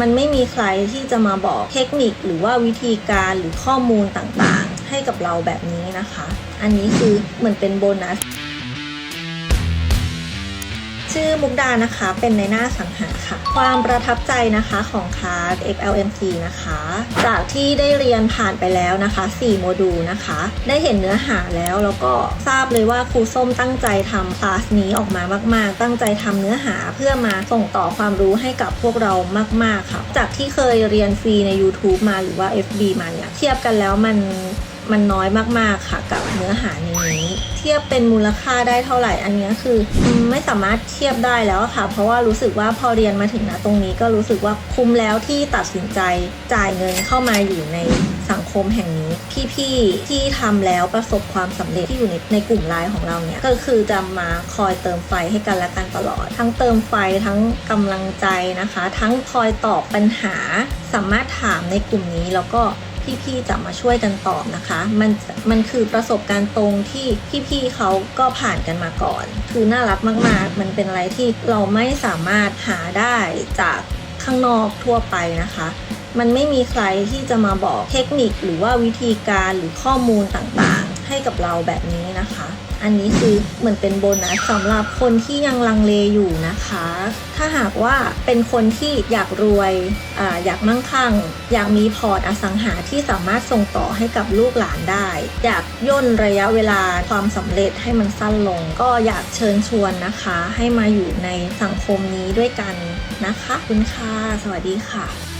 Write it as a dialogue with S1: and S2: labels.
S1: มันไม่มีใครที่จะมาบอกเทคนิคหรือว่าวิธีการหรือข้อมูลต่างๆ ให้กับเราแบบนี้นะคะ อันนี้คือเหมือนเป็นโบนัส ชื่อมุกดานะคะ เป็นในหน้าสังหาค่ะ ความประทับใจนะคะของคลาส XLMC นะคะ จากที่ได้เรียนผ่านไปแล้วนะคะ 4 โมดูลนะคะ ได้เห็นเนื้อหาแล้วแล้วก็ทราบเลยว่าครูส้มตั้งใจทำคลาสนี้ออกมามาก ๆ ตั้งใจทำเนื้อหาเพื่อมาส่งต่อความรู้ให้กับพวกเรามาก ๆ ค่ะ จากที่เคยเรียนฟรีใน YouTube มาหรือว่า FB มาเนี่ยเทียบกันแล้วมัน มันน้อยมากๆค่ะกับเนื้อหาในนี้ เทียบเป็นมูลค่าได้เท่าไหร่อันนี้คือไม่สามารถเทียบได้แล้วค่ะ เพราะว่ารู้สึกว่าพอเรียนมาถึงนะตรงนี้ก็รู้สึกว่าคุ้มแล้วที่ตัดสินใจจ่ายเงินเข้ามาอยู่ในสังคมแห่งนี้ พี่ๆที่ทำแล้วประสบความสำเร็จที่อยู่ในในกลุ่มไลน์ของเราเนี่ยก็คือจะมาคอยเติมไฟให้กันและกันตลอด ทั้งเติมไฟทั้งกำลังใจนะคะ ทั้งคอยตอบปัญหา สามารถถามในกลุ่มนี้แล้วก็ พี่ๆจะมาช่วยกันตอบนะคะ มันมันคือประสบการณ์ตรงที่พี่ๆเขาก็ผ่านกันมาก่อน คือน่ารักมาก ๆ มันเป็นอะไรที่เราไม่สามารถหาได้จากข้างนอกทั่วไปนะคะ มันไม่มีใครที่จะมาบอกเทคนิคหรือว่าวิธีการหรือข้อมูลต่างๆ ให้กับเราแบบนี้นะคะ อันนี้คือเหมือนเป็นโบนัสสำหรับคนที่ยังลังเลอยู่นะคะ ถ้าหากว่าเป็นคนที่อยากรวยอาอยากมั่งคั่ง อยากมีพอร์ตอสังหาที่สามารถส่งต่อให้กับลูกหลานได้ อยากย่นระยะเวลาความสำเร็จให้มันสั้นลง ก็อยากเชิญชวนนะคะ ให้มาอยู่ในสังคมนี้ด้วยกันนะคะคุณค่ะสวัสดีค่ะ